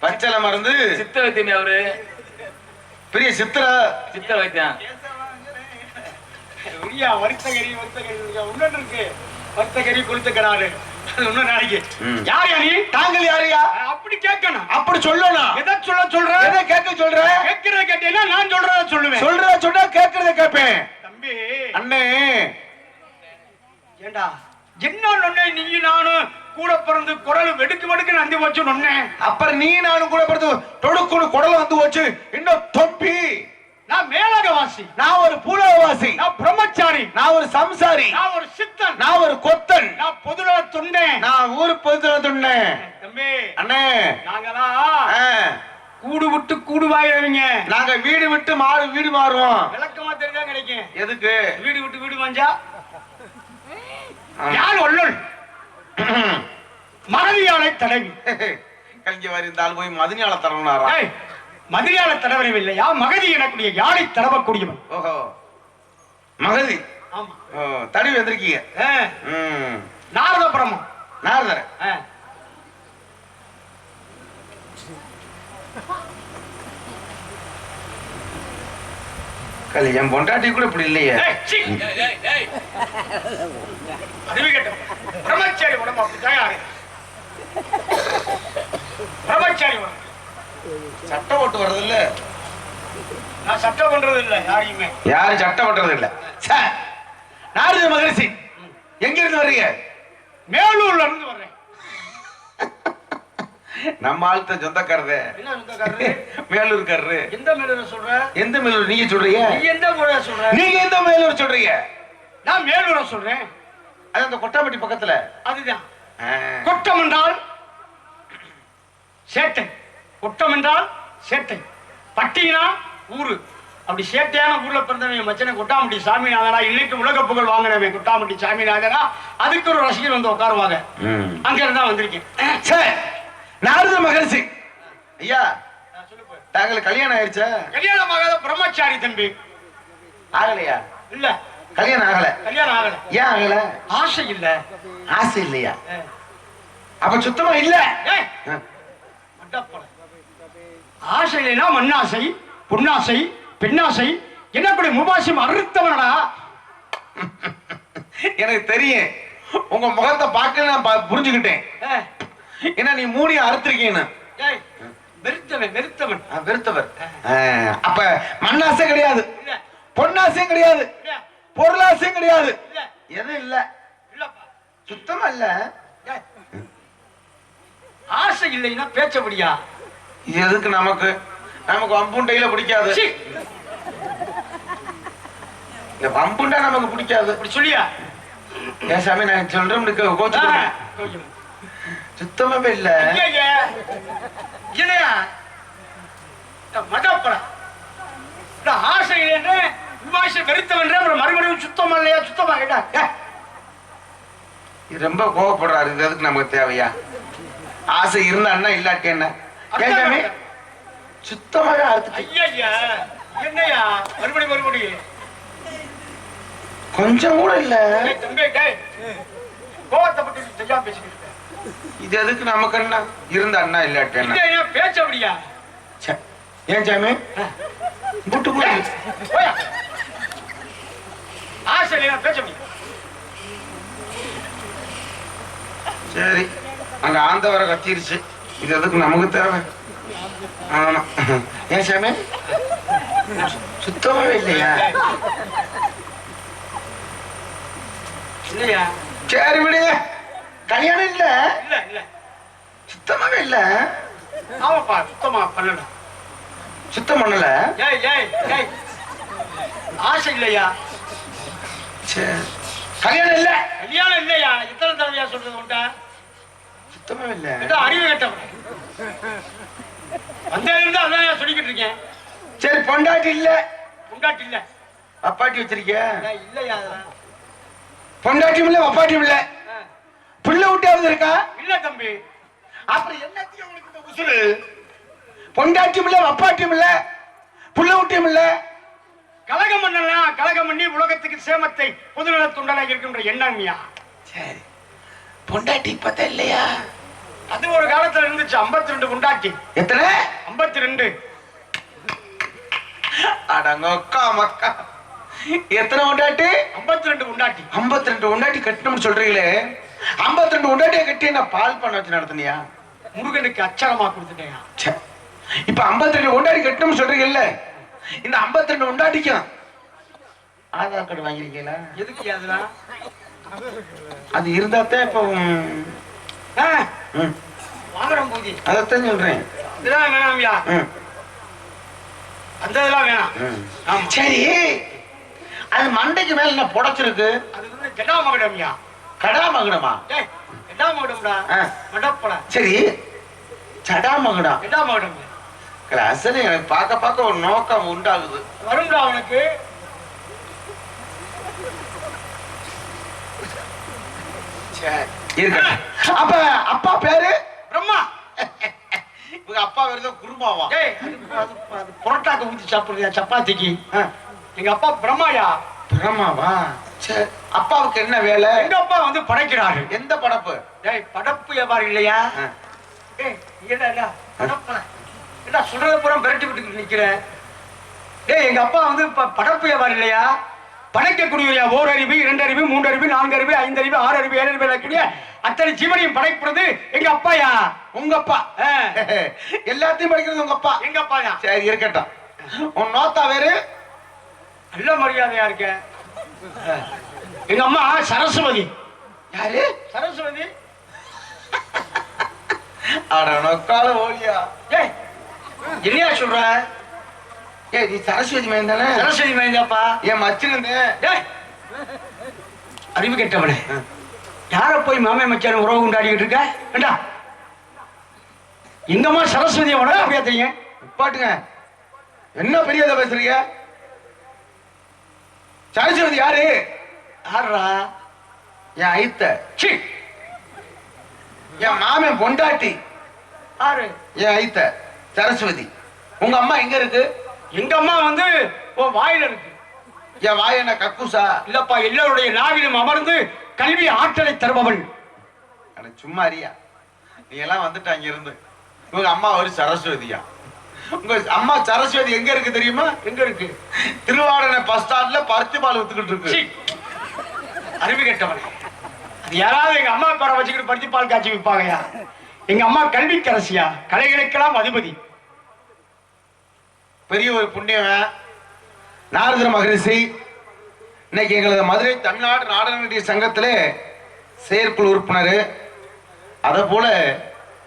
பச்சளை மருந்து சித்த வைத்தியமே அவரு. பெரிய சித்திர? சித்த வைத்தியம். உரியா வறுத்தகரி வறுத்தகரி இன்னொன்று இருக்கு. வறுத்தகரி கொளுத்துக்கிறாரு அது இன்னும் நாளைக்கு. ம். யார் யா நீ? தாங்கள் யாரையா அப்படி கேட்கணும். அப்படி சொல்லணும். எதை சொல்ல சொல்ற? எதை கேட்க சொல்ற? கேட்கிறத கேட்டீங்கன்னா நான் சொல்றத சொல்லுவேன். சொல்றத சொன்னா கேட்கறத கேட்பேன். தம்பி. அண்ணே. ஏண்டா? என்ன நொண்ணே நீ நானும் கூட பிறந்து குரல் வெடுக்கு வெடுக்கு நந்தி வச்சு அப்புறம் நீ நானும் கூட பிறந்து தொடுக்குன்னு குடல வந்து வச்சு இன்னும் தொப்பி. நான் மேலகவாசி. நான் ஒரு பூலவாசி நான் பிரம்மச்சாரி. நான் ஒரு சம்சாரி. நான் ஒரு சித்தன். நான் ஒரு கொத்தன். நான் பொதுல தொண்டேன் நான் ஊரு பொதுல துண்ணேன் தம்பி. அண்ணே. நாங்களாம் ஆ, கூடு விட்டு கூடு வாயிரவங்க நாங்க வீடு விட்டு மாறு வீடு மாறுவோம். விளக்கமா தெரிஞ்சா கிடைக்கும் எதுக்கு? வீடு விட்டு வீடு வாஞ்சா யார் ஒல்லுள் மறதியாலை தடவி. இந்த ஆள் போய் மதினியால மதியால தடவரம் இல்லையா மகதி எனக்கூடிய யாழை தடவக்கூடியவன்? ஓஹோ. மகதி? தடவி வந்திருக்கீங்க. நாரத பிரமம் நாரதர். கலி என் பொண்டாட்டி கூட இப்படி இல்லையே. பிரம்மச்சாரி உடம்பு அப்படித்தான் யாரு பிரம்மச்சாரி உடம்பு. சட்டை போட்டு வர்றது இல்ல நான் சட்டம் பண்றது இல்ல யாரையுமே. யாரும் சட்டை போட்டுறது இல்ல. நாரத மகரிஷி எங்க இருந்து வர்றீங்க? மேலூர்ல இருந்து வர்றேன். நம்ம ஆள்கிட்ட சொந்தக்காரரு? மேலூர்காரரு. எந்த மேலூர் சொல்ற? எந்த மேலூர் நீங்க சொல்றீங்க? நீ எந்த சொல்ற? நீங்க எந்த மேலூர் சொல்றீங்க? நான் மேலூரை சொல்றேன். அது அந்த கொட்டாம்பட்டி பக்கத்துல. அதுதான். கொட்டம் என்றால் சேட்டை. கொட்டம் என்றால் சேட்டை. பட்டினா ஊரு. அப்படி சேட்டையான ஊர்ல பிறந்தவன் மச்சனை கொட்டாம்பட்டி சாமிநாதனா? இன்னைக்கு உலக புகழ் வாங்கினவன் கொட்டாம்பட்டி சாமிநாதனா? அதுக்கு ஒரு ரசிகர் வந்து உட்காருவாங்க. அங்க இருந்தா வந்திருக்கேன். நாரத மகரிஷி. ஐயா. தாங்களுக்கு கல்யாணம் ஆயிடுச்சா கல்யாணம் ஆகாத பிரம்மச்சாரி தம்பி. ஆகலையா? இல்ல. கல்யாணம் ஆகல. கல்யாணம் ஆகல. ஏன் ஆகல? ஆசை இல்ல. ஆசை இல்லையா? அப்ப சுத்தமா இல்ல. ஆசை இல்லைன்னா மண்ணாசை பொன்னாசை பெண்ணாசை. என்னக்கூடிய முபாசிம் அறுத்தவனடா? எனக்கு தெரியும். உங்க முகத்தை பார்க்க நான் புரிஞ்சுக்கிட்டேன். ஏன்னா நீ மூடிய அறுத்திருக்கீங்கன்னு வெறுத்தவன் வெறுத்தவர். அப்ப மண்ணாசை கிடையாது. பொன்னாசையும் கிடையாது. பொருளாசையும் கிடையாது. எதுவும் இல்ல. சுத்தமா இல்ல. ஆசை இல்லைன்னா பேச்சபடியா இது எதுக்கு நமக்கு? நமக்கு வம்புண்டையில பிடிக்காது. இந்த வம்புண்டா நமக்கு பிடிக்காது. அப்படி சொல்லியா? ஏன் சாமி நான் சொல்றேன் கொஞ்சம். சுத்தமாவே இல்ல. என்னையா? மடப்படா ஆசை இல்லைன்னு விமாசை வெறுத்தவன் அப்புறம் மறுபடியும் சுத்தமா இல்லையா? சுத்தமா கேட்டா ரொம்ப கோவப்படுறாரு. இது எதுக்கு நமக்கு தேவையா? ஆசை இருந்தா இல்லாட்டி என்ன? அறுத்துட்டு. ஐயையா. என்னையா? மறுபடி மறுபடி கொஞ்சம் கூட இல்ல. கோவத்தை பத்தி பேசிக்கிட்டு. இது எதுக்கு நமக்கு என்ன இருந்த அண்ணா இல்லாட்டி என்ன இல்லையா பேச்ச அப்படியா. ஏன் சாமி? போய். போயா ஆசை பேச்ச சரி அங்க ஆந்தவரை கத்திருச்சு. இது எதுக்கு நமக்கு தேவை? ஆமா. ஏன் சாமி? சுத்தமாவே இல்லையா? இல்லையா? சரி விடுங்க. கல்யாணம் இல்ல? இல்ல இல்ல. சுத்தமாவே இல்ல? ஆமாப்பா சுத்தமா பண்ணல. சுத்தம் பண்ணல? ஏய் ஏய் ஏய். ஆசை இல்லையா? சரி கல்யாணம் இல்ல? கல்யாணம் இல்லையா? எத்தனை தடவையா சொல்றது உண்டா சுத்தமாவே இல்ல. ஏதோ அறிவு கட்டவன். வந்த இருந்து அதான் சொல்லிக்கிட்டு இருக்கேன். சரி பொண்டாட்டி இல்ல. உண்டாட்டி இல்ல. அப்பாட்டி வச்சிருக்கிய? இல்லையா? பொண்டாட்டியும் இல்ல அப்பாட்டியும் இல்ல. பிள்ளை விட்டாவது இருக்கா? இல்ல தம்பி. அப்புறம் என்னத்தையும் உங்களுக்கு இந்த உசுரு பொண்டாட்டியும் இல்ல அப்பாட்டியும் இல்ல புள்ள விட்டியும் இல்ல. கலகம் பண்ணலாம் கலகம் பண்ணி உலகத்துக்கு சேமத்தை பொதுநல துண்டலாக இருக்கின்ற எண்ணம்யா. சரி. பொண்டாட்டி இப்பதான் இல்லையா? அது ஒரு காலத்துல இருந்து இருந்துச்சு 52 ரெண்டு உண்டாட்டி எத்தனை? 52 ரெண்டு அடங்கொக்கா மக்கா. எத்தனை உண்டாட்டி 52 ரெண்டு உண்டாட்டி 52 ரெண்டு உண்டாட்டி கட்டணும்னு சொல்றீங்களே. 52 ரெண்டு உண்டாட்டியை கட்டி என்ன பால் பண்ண வச்சு நடத்துனியா? முருகனுக்கு அச்சரமா கொடுத்துட்டேன். இப்ப 52 ரெண்டு உண்டாட்டி கட்டணும்னு சொல்றீங்கல்ல? இந்த 52 ரெண்டு உண்டாட்டிக்கும் ஆதார் கார்டு வாங்கிருக்கீங்களா எதுக்கு அதெல்லாம்? அது இருந்தா தான் இப்போ வாங்குறோம் பூஜி அதைத்தான் சொல்றேன். இதெல்லாம் வேணாம்யா அந்த இதெல்லாம் வேணாம். சரி. அது மண்டைக்கு மேல என்ன புடைச்சிருக்கு? அது வந்து கெடா மகடம்யா கடா ஆ. மடப்பட சரி. சடா மகுடம் கெடா அசல் எனக்கு பார்க்க பார்க்க ஒரு நோக்கம் உண்டாகுது. வரும்டா அவனுக்கு. அப்ப அப்பா பேரு? பிரம்மா. இவங்க அப்பா தான் குருமாவா? புரோட்டாக்கு ஊத்தி சாப்பிடுறியா சப்பாத்திக்கு? எங்க அப்பா பிரம்மாயா? பிரம்மாவா? சரி அப்பாவுக்கு என்ன வேலை? எங்க அப்பா வந்து படைக்கிறாரு. எந்த படப்பு? டேய் படப்பு வியாபாரம் இல்லையா? இல்ல இல்ல படப்பல என்ன சொல்றத பூரா விரட்டி விட்டு நிக்கிற? டேய் எங்க அப்பா வந்து படப்பு வியாபாரம் இல்லையா? படைக்கக்கூடிய ஓர் அறிவு இரண்டு அறிவு மூன்று அறிவு நான்கு அறிவு ஐந்து அறிவு ஆறு அறிவு ஏழு அறிவு இருக்கக்கூடிய அத்தனை ஜீவனையும் படைக்கிறது எங்க அப்பாயா? உங்க அப்பா. எல்லாத்தையும் படிக்கிறது உங்க அப்பா. எங்க அப்பாயா? சரி இருக்கட்டும். உன் நோத்தா வேறு? நல்ல மரியாதையா இருக்க எங்க அம்மா சரஸ்வதி. யாரு? சரஸ்வதி. அட நொக்கால ஓடியா. ஏய் என்னையா சொல்ற? ஏய் நீ சரஸ்வதி மயன் தானே? சரஸ்வதி மைந்தாப்பா என் மச்சினு அறிவு கெட்டவனே யார போய் மாமே மச்சான் உறவு கொண்டாடிக்கிட்டு இருக்க? ஏண்டா? எங்கம்மா சரஸ்வதியை உடனே அப்படியே தெரியும் பாட்டுங்க. என்ன பெரியத பேசுறீங்க? சரஸ்வதி யாரு? யாரா என் ஐத்த சி என் மாமன் பொண்டாட்டி. யாரு? என் ஐத்த சரஸ்வதி. உங்க அம்மா எங்க இருக்கு? எங்க அம்மா வந்து உன் வாயில இருக்கு. என் வாய் என்ன கக்கூசா? இல்லப்பா எல்லோருடைய நாவிலும் அமர்ந்து கல்வி ஆற்றலை தருபவள். சும்மா அறியா நீ எல்லாம் வந்துட்ட அங்க இருந்து. உங்க அம்மா ஒரு சரஸ்வதியா? உங்க அம்மா சரஸ்வதி எங்க இருக்கு தெரியுமா? எங்க இருக்கு? திருவாடனை பஸ் ஸ்டாண்ட்ல பருத்தி பால் வித்துக்கிட்டு இருக்கு. அறிவு கெட்டவன் அது யாராவது எங்க அம்மா பேரை வச்சுக்கிட்டு பருத்தி பால் காய்ச்சி விற்பாங்கயா எங்க அம்மா கல்விக்கரசியா? கலைகளுக்கெல்லாம் அதிபதி. பெரிய ஒரு புண்ணியவன் நாரதர மகரிஷி இன்னைக்கு எங்களது மதுரை தமிழ்நாடு நடிகை சங்கத்திலே செயற்குழு உறுப்பினர். அதே போல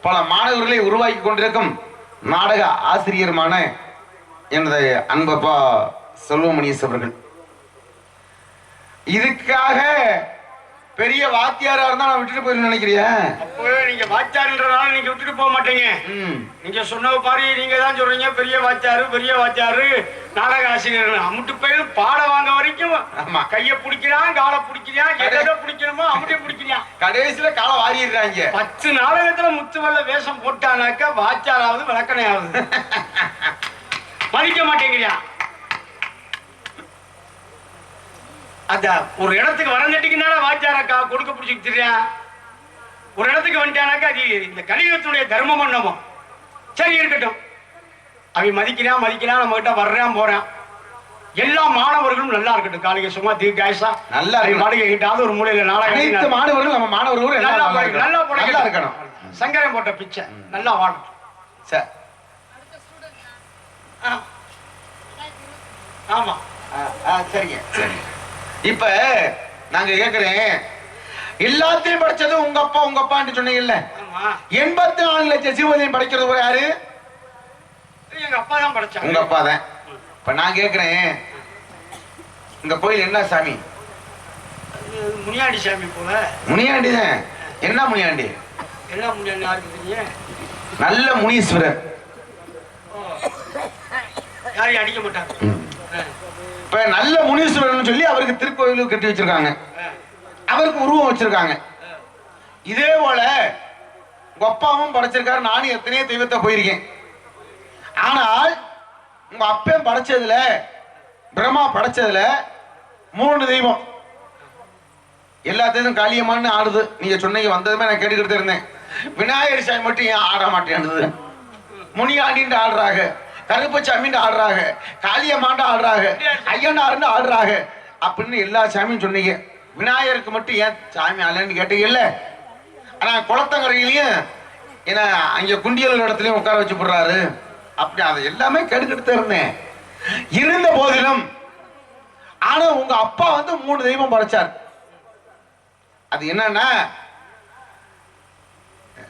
பல மாணவர்களை உருவாக்கி கொண்டிருக்கும் நாடக ஆசிரியருமான எனது அன்பப்பா செல்வமணியஸ் அவர்கள் இதுக்காக பெரிய வாத்தியாரா இருந்தா நான் விட்டுட்டு போயிருந்து நினைக்கிறியா? அப்போ நீங்க வாத்தியாருன்றனால நீங்க விட்டுட்டு போக மாட்டீங்க. நீங்க சொன்ன பாரு நீங்க தான் சொல்றீங்க பெரிய வாத்தியாரு பெரிய வாத்தியாரு நாடக ஆசிரியர் அமுட்டு பையன் பாட வாங்க வரைக்கும் ஆமா. கைய பிடிக்கிறான் காலை பிடிக்கிறான் எதை பிடிக்கணுமோ அமுட்டே பிடிக்கிறான் கடைசியில காலை வாரிடுறாங்க. பத்து நாடகத்துல முத்துவல்ல வேஷம் போட்டானாக்கா வாத்தியாராவது விளக்கணையாவது. மதிக்க மாட்டேங்கிறியா? அத ஒரு இடத்துக்கு வரஞ்சட்டிக்குனால வாத்தியாரக்கா கொடுக்க பிடிச்சிக்கிறியா ஒரு இடத்துக்கு வந்துட்டானாக்கா அது இந்த கலியுகத்தினுடைய தர்மம் என்னமோ. சரி இருக்கட்டும். அவன் மதிக்கிறான் மதிக்கிறான் நம்ம கிட்ட வர்றான் போறான். எல்லா மாணவர்களும் நல்லா இருக்கட்டும். காலைக்கு சும்மா தீர்க்காயசா நல்லா இருக்கணும். மாளிகை கிட்டாவது ஒரு மூலையில நாடகம் மாணவர்கள் நம்ம மாணவர்களும் எல்லாம் நல்லா நல்லா நல்லா இருக்கணும். நல்லா சங்கரன் போட்ட பிச்சை. நல்லா வாழணும் சரி. ஆமா. சரிங்க. சரி. இப்ப நாங்க கேக்குறேன். எல்லாத்தையும் படிச்சது உங்க அப்பா உங்க அப்பான்னு சொன்னீங்கல்ல? எண்பத்தி நாலு லட்சம் சிவதையும் படிக்கிறது ஒரு யாரு? எங்க அப்பா தான் படிச்சாங்க உங்க அப்பா தான். இப்ப நான் கேக்குறேன். இந்த கோயில் என்ன சாமி? முனியாண்டி சாமி போல. முனியாண்டி தான். என்ன முனியாண்டி? என்ன முனியாண்டி யாருக்கு தெரியும்? நல்ல முனீஸ்வரர். யாரையும் அடிக்க மாட்டாங்க இப்ப நல்ல முனீஸ்வரர்னு சொல்லி அவருக்கு திருக்கோயில் கட்டி வச்சிருக்காங்க. அவருக்கு உருவம் வச்சிருக்காங்க. இதே போல உங்க அப்பாவும் படைச்சிருக்காரு. நானும் எத்தனையோ தெய்வத்தை போயிருக்கேன். ஆனால் உங்க அப்பன் படைச்சதுல பிரம்மா படைச்சதுல மூணு தெய்வம். எல்லாத்தையும் காளியம்மான்னு ஆடுது. நீங்க சொன்னீங்க வந்ததுமே நான் கேட்டுக்கிட்டு இருந்தேன். விநாயகர் சாமி மட்டும் ஏன் ஆட மாட்டேன்னுது முனியாண்டின்ட்டு ஆடுறாங்க. கருப்பசாமின்னு ஆடுறாங்க காளியம்மாண்டு ஆடுறாங்க ஐயனாருன்னு ஆடுறாங்க அப்படின்னு எல்லா சாமியும் சொன்னீங்க. விநாயகருக்கு மட்டும் ஏன் சாமி ஆடலன்னு கேட்டீங்கல்ல? ஆனா குளத்தங்கரையிலையும் ஏன்னா அங்க குண்டியல் இடத்துலயும் உட்கார வச்சு போடுறாரு. அப்படி அதை எல்லாமே கெடுக்கிட்டு இருந்தேன். இருந்த போதிலும் ஆனா உங்க அப்பா வந்து மூணு தெய்வம் படைச்சார். அது என்னன்னா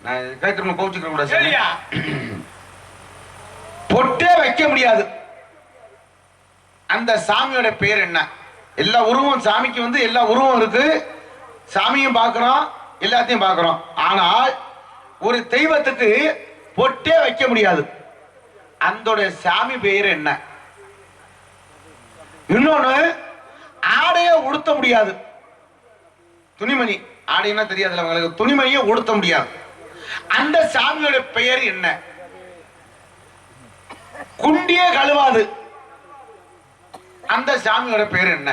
நான் கேட்கணும் கோச்சுக்க கூடாது சரியா பொட்டே வைக்க முடியாது. அந்த சாமியோட பேர் என்ன? எல்லா உருவம் சாமிக்கு வந்து எல்லா உருவம் இருக்கு. சாமியும் பார்க்கிறோம் எல்லாத்தையும் பார்க்கிறோம். ஆனால் ஒரு தெய்வத்துக்கு பொட்டே வைக்க முடியாது. அந்த சாமி பெயர் என்ன? இன்னொன்னு ஆடைய உடுத்த முடியாது. துணிமணி. ஆடைன்னா தெரியாதுல்ல அவங்களுக்கு துணிமணியை உடுத்த முடியாது. அந்த சாமியோட பெயர் என்ன? குண்டியே கழுவாது. அந்த சாமியோட பேர் என்ன?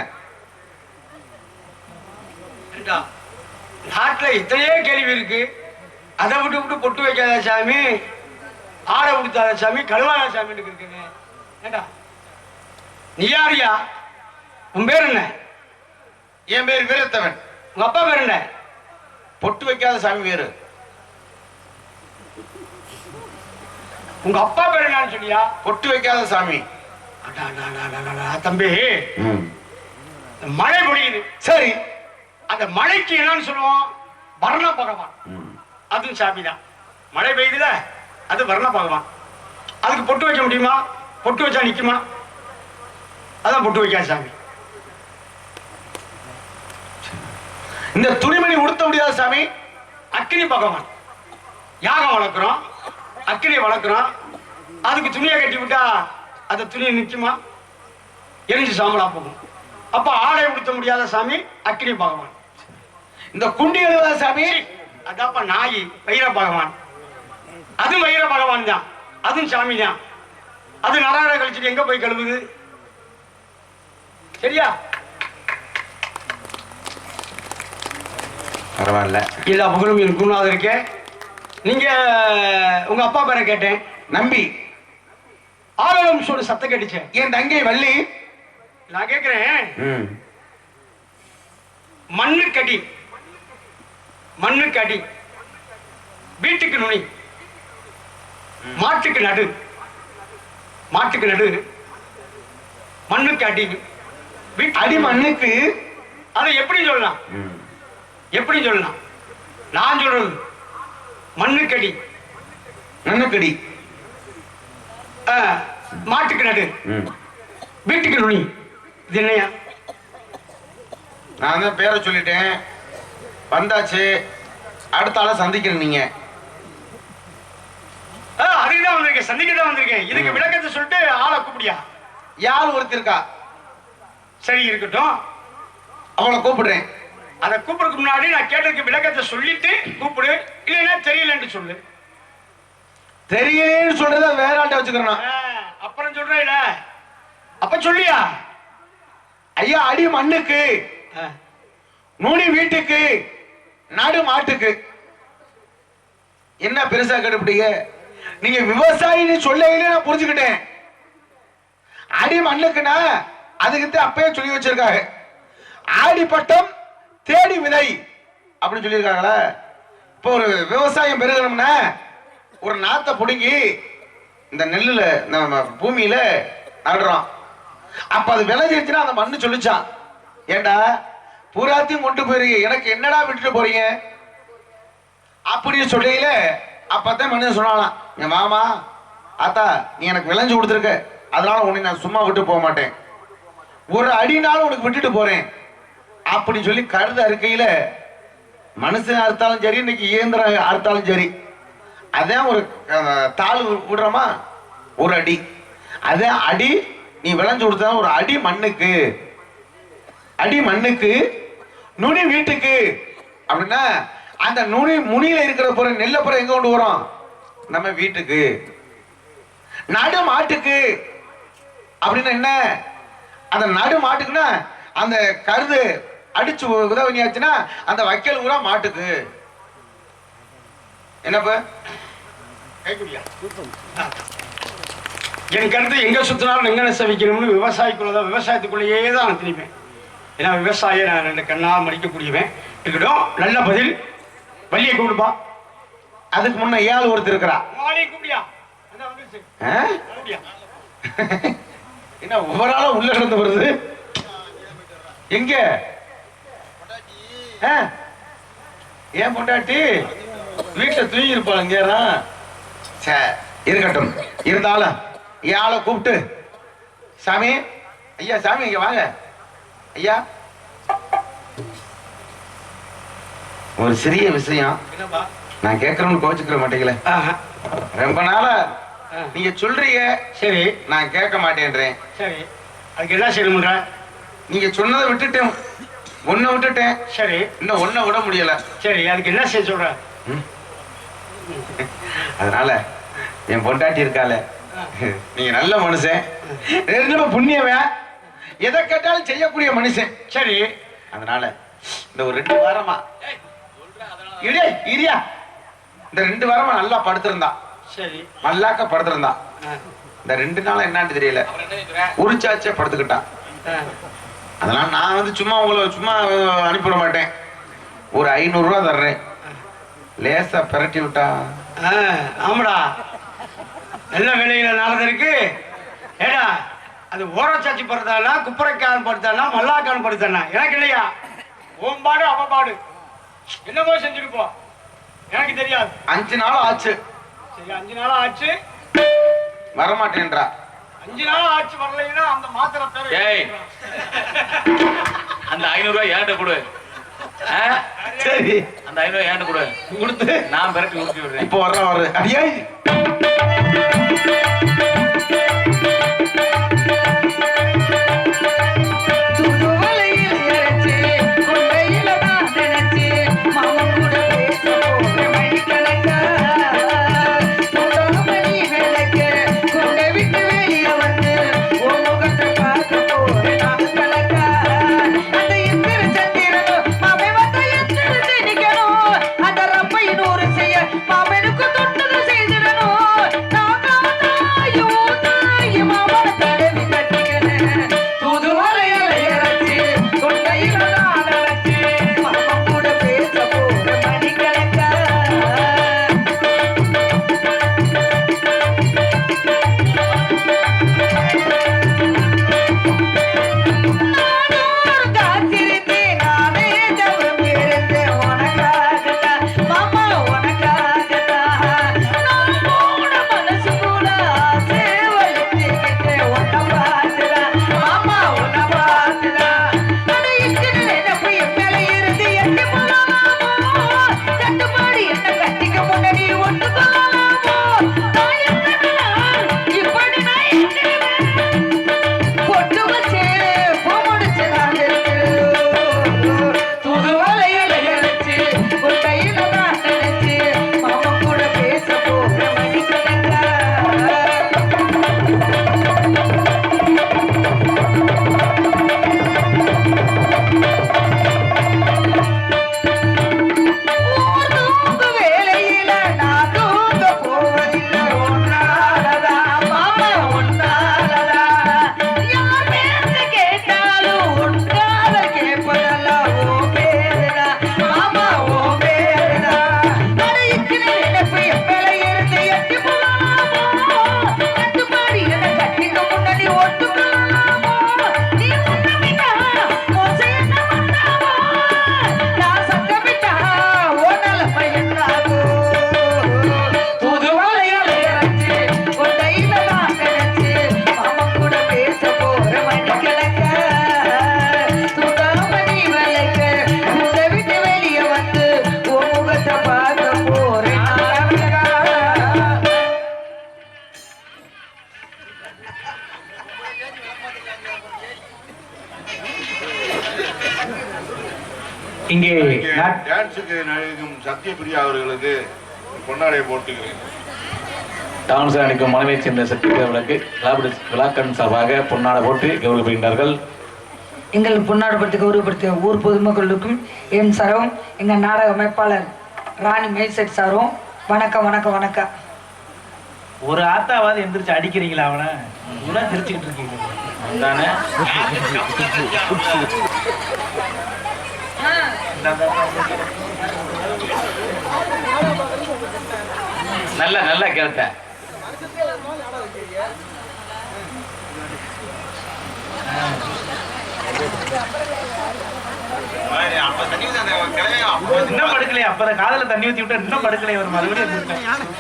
நாட்டுல இத்தனையே கேள்வி இருக்கு. அதை விட்டு விட்டு பொட்டு வைக்காத சாமி ஆடை உடுத்தாத சாமி கழுவாத சாமி இருக்குங்க ஏண்டா? நீ யாரியா உன் பேர் என்ன? என் பேர் வீரத்தவன். உங்க அப்பா பேர் என்ன? பொட்டு வைக்காத சாமி வேறு. உங்க அப்பா பேர் என்னன்னு சொல்லியா? பொட்டு வைக்காத சாமி. தம்பி. மழை பொழியுது. சரி. அந்த மழைக்கு என்னன்னு சொல்லுவோம்? வர்ண பகவான். அதுவும் சாமி தான் மழை பெய்யுதுல அது வர்ண பகவான். அதுக்கு பொட்டு வைக்க முடியுமா? பொட்டு வச்சா நிக்குமா? அதான் பொட்டு வைக்காத சாமி. இந்த துணிமணி உடுத்த முடியாத சாமி அக்கினி பகவான். யாகம் வளர்க்குறோம். அக்கினியை வளர்க்குறோம் அதுக்கு துணியை கட்டி விட்டா அந்த துணி நிக்குமா எரிஞ்சு சாம்பலா போகும். அப்ப ஆடை உடுத்த முடியாத சாமி அக்கினி பகவான். இந்த குண்டி எழுதாத சாமி அதாப்பா நாயி வைர பகவான். அதுவும் வைர பகவான் தான். அதுவும் சாமி தான். அது நராட கழிச்சுட்டு எங்க போய் கழுவுது? சரியா? பரவாயில்ல. இல்ல புகழும் என் குருநாதர் இருக்கே. நீங்க உங்க அப்பா பேரை கேட்டேன். நம்பி. ஆரவம் சொல்லு சத்தம் கேட்டுச்சு. என் தங்கை வள்ளி. நான் கேக்குறேன். மண்ணுக்கடி மண்ணுக்கடி வீட்டுக்கு நுனி. மாட்டுக்கு நடு. மாட்டுக்கு நடு. மண்ணுக்கு அடி. அடி மண்ணுக்கு. அதை எப்படி சொல்லலாம்? எப்படி சொல்லலாம்? நான் சொல்றது. மண்ணுக்கடி. மண்ணுக்கடி. ஆ, மாட்டுக்கு நடு. வீட்டுக்கு நுனி. இது என்னையா? நான் தான் பேரை சொல்லிட்டேன். வந்தாச்சு. அடுத்த ஆளை சந்திக்கிறேன் நீங்க. ஆ, அதுக்குதான் வந்திருக்கேன். சந்திக்க தான் வந்திருக்கேன். இதுக்கு. விளக்கத்தை சொல்லிட்டு ஆளை கூப்பிடியா? யார் ஒருத்தர் இருக்கா சரி இருக்கட்டும். அவளை கூப்பிடுறேன். அதை கூப்பிடுறதுக்கு முன்னாடி நான் கேட்டதுக்கு விளக்கத்தை சொல்லிட்டு கூப்பிடு. இல்லைன்னா தெரியலன்னு சொல்லு. தெரியலேன்னு சொல்றத வேற ஆள்கிட்ட வச்சுக்கிறேன்? ஆ, அப்புறம் சொல்றேன் அப்ப சொல்லியா? ஐயா அடி மண்ணுக்கு நுனி வீட்டுக்கு நடு மாட்டுக்கு. என்ன பெருசா கண்டுபிடிங்க நீங்க விவசாயின்னு சொல்லையிலே நான் புரிஞ்சுக்கிட்டேன். அடி மண்ணுக்குன்னா அதுக்கு அப்பயே சொல்லி வச்சிருக்காங்க. ஆடி பட்டம் தேடி விதை அப்படின்னு சொல்லியிருக்காங்களே. இப்போ ஒரு விவசாயம் பெருகணும்னா ஒரு நாத்தை பிடுங்கி இந்த நெல்லுல நம்ம பூமியில நடுறோம். அப்ப அது விளைஞ்சிருச்சுன்னா அந்த மண்ணு சொல்லிச்சான். ஏண்டா? பூராத்தையும் கொண்டு போயிருங்க எனக்கு என்னடா விட்டுட்டு போறீங்க? அப்படின்னு சொல்லையில அப்பதான் மனிதன் சொன்னாலாம் என் மாமா ஆத்தா நீ எனக்கு விளைஞ்சு கொடுத்துருக்க. அதனால உன்னை நான் சும்மா விட்டு போக மாட்டேன். ஒரு அடினாலும் உனக்கு விட்டுட்டு போறேன். அப்படி சொல்லி கருது அறுக்கையில மனுஷன் அறுத்தாலும் சரி இன்னைக்கு இயந்திரம் அறுத்தாலும் சரி அதான் ஒரு தாள் விடுறோமா? ஒரு அடி. அதே அடி நீ விளைஞ்சு கொடுத்தா ஒரு அடி மண்ணுக்கு. அடி மண்ணுக்கு நுனி வீட்டுக்கு. அப்படின்னா அந்த நுனி முனியில இருக்கிற புற நெல்ல புறம் எங்க கொண்டு வரோம்? நம்ம வீட்டுக்கு. நடு மாட்டுக்கு. அப்படின்னா என்ன? அந்த நடு மாட்டுக்குன்னா அந்த கருது அடிச்சு உதவியாச்சுன்னா அந்த வைக்கல் ஊரா மாட்டுக்கு என்னப்பா? கைக்குடியா என் கருத்து எங்க சுத்தினாலும் எங்க நெசவிக்கணும்னு விவசாயிக்குள்ள தான் விவசாயத்துக்குள்ளேயே தான் நான் திணிப்பேன் ஏன்னா விவசாயியை நான் ரெண்டு கண்ணால் மடிக்கக்கூடியவன். இருக்கட்டும் நல்ல பதில். வள்ளியை கூப்பிடுப்பா அதுக்கு முன்ன ஏழு ஒருத்தர் இருக்கிறா? என்ன ஒவ்வொரு ஆளும் உள்ள இருந்து வருது. எங்க? ஏன் பொண்டாட்டி? வீட்டுல தூங்கி சே இருக்கட்டும். இருந்தாலும் ஆளை கூப்பிட்டு. சாமி ஐயா சாமி இங்க வாங்க. ஐயா. ஒரு சிறிய விஷயம். நான் கேட்கறவங்க கோச்சுக்கிற மாட்டீங்களே. ரொம்ப நாளா. நீங்க சொல்றீங்க. சரி. நான் கேட்க மாட்டேன்றேன். சரி. அதுக்கு என்ன செய்யணும்ன்ற? நீங்க சொன்னதை விட்டுட்டேன் ஒன்ன விட்டுட்டேன். சரி. இன்னும் ஒன்ன விட முடியல. சரி அதுக்கு என்ன செய்ய சொல்ற? அதனால என் பொண்டாட்டி இருக்கால நீங்க நல்ல மனுஷன். ரெண்டு புண்ணியவன் எதை கேட்டாலும் செய்யக்கூடிய மனுஷன். சரி. அதனால இந்த ஒரு ரெண்டு வாரமா. இடியா இரியா. இந்த ரெண்டு வாரமா நல்லா படுத்திருந்தா. சரி. மல்லாக்க படுத்திருந்தா. ஆ. இந்த ரெண்டு நாளா என்னன்னு தெரியல. அப்புறம் என்ன கேக்குற? உரிச்சாச்சே படுத்துக்கிட்டான். அதெல்லாம் நான் வந்து சும்மா உங்களை சும்மா அனுப்பிவிட மாட்டேன். ஒரு ஐநூறு ரூபா தர்றேன். லேசா பிரட்டி விட்டா. ஆமாடா. நல்ல வேலையில நாளது இருக்கு. ஏடா அது ஓரச்சாச்சி படுத்தானா குப்பரைக்கான் படுத்தானா மல்லாக்கான் படுத்தானா எனக்கு இல்லையா? உன் பாடு அவ பாடு. என்னமோ செஞ்சிருப்போம் எனக்கு தெரியாது. அஞ்சு நாள் ஆச்சு. சரி அஞ்சு நாள் ஆச்சு. வரமாட்டேன்றா. அஞ்சு நாள் ஆச்சு வரலைன்னா அந்த மாத்திரை பேர் ஏய். அந்த ஐநூறு ரூபாய் ஏன்ட்ட கொடு? சரி. அந்த ஐநூறு ரூபாய் ஏன்ட்ட கொடு. கொடுத்து. நான் பிறகு ஊற்றி விடுறேன். இப்போ வர்ற வர்ற அடியே. நாட்- டான்ஸுக்கு நடிக்கும் சத்யபிரியா அவர்களுக்கு பொன்னாடையை போட்டுக்கிறேன். டான்ஸ் அணிக்கும் மனைவியைச் சேர்ந்த சக்தி அவர்களுக்கு விழாக்கண் சார்பாக பொன்னாடை போட்டு கௌரவிக்கின்றார்கள். எங்கள் பொன்னாடுபடுத்தி கௌரவப்படுத்திய ஊர் பொதுமக்களுக்கும் என் சரவும் எங்கள் நாடக அமைப்பாளர் ராணி மேல்செட் சாரும் வணக்கம் வணக்கம் வணக்கம். ஒரு ஆத்தாவாது எந்திரிச்சு அடிக்கிறீங்களா அவனை? இவ்வளவு சிரிச்சுக்கிட்டு இருக்கீங்க. தானே நல்ல நல்ல கேட்ட இன்னும் படுக்கலையே அப்பதான் காதல தண்ணி ஊத்தி விட்டா இன்னும் படுக்கலையே ஒரு மறுபடியும் எந்திரிச்சேன்.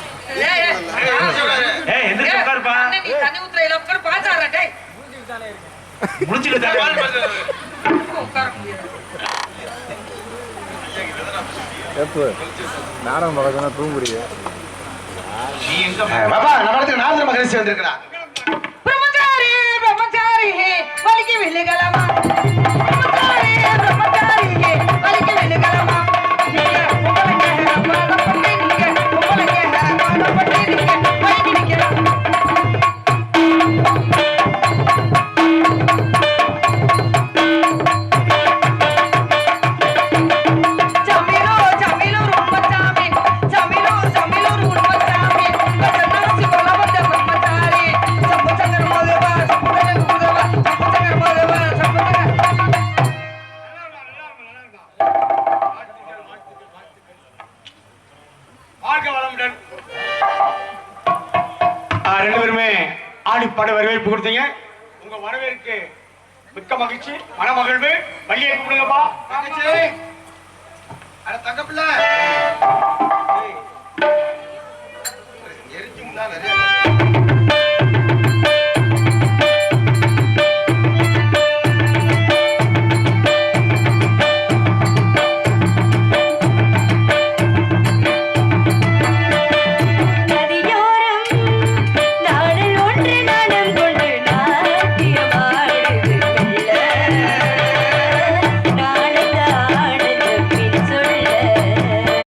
ஏய் எந்திரிச்சு உட்காருப்பா நீ தண்ணி ஊத்துறையில ரெண்டு பேருமே ஆடிப்பாட வரவேற்பு கொடுத்தீங்க. உங்க வரவேற்கு மிக்க மகிழ்ச்சி மனமகிழ்வு வள்ளியை கூப்பிடுங்கப்பா அட தங்கப்பிள்ள எரிச்சு முன்னா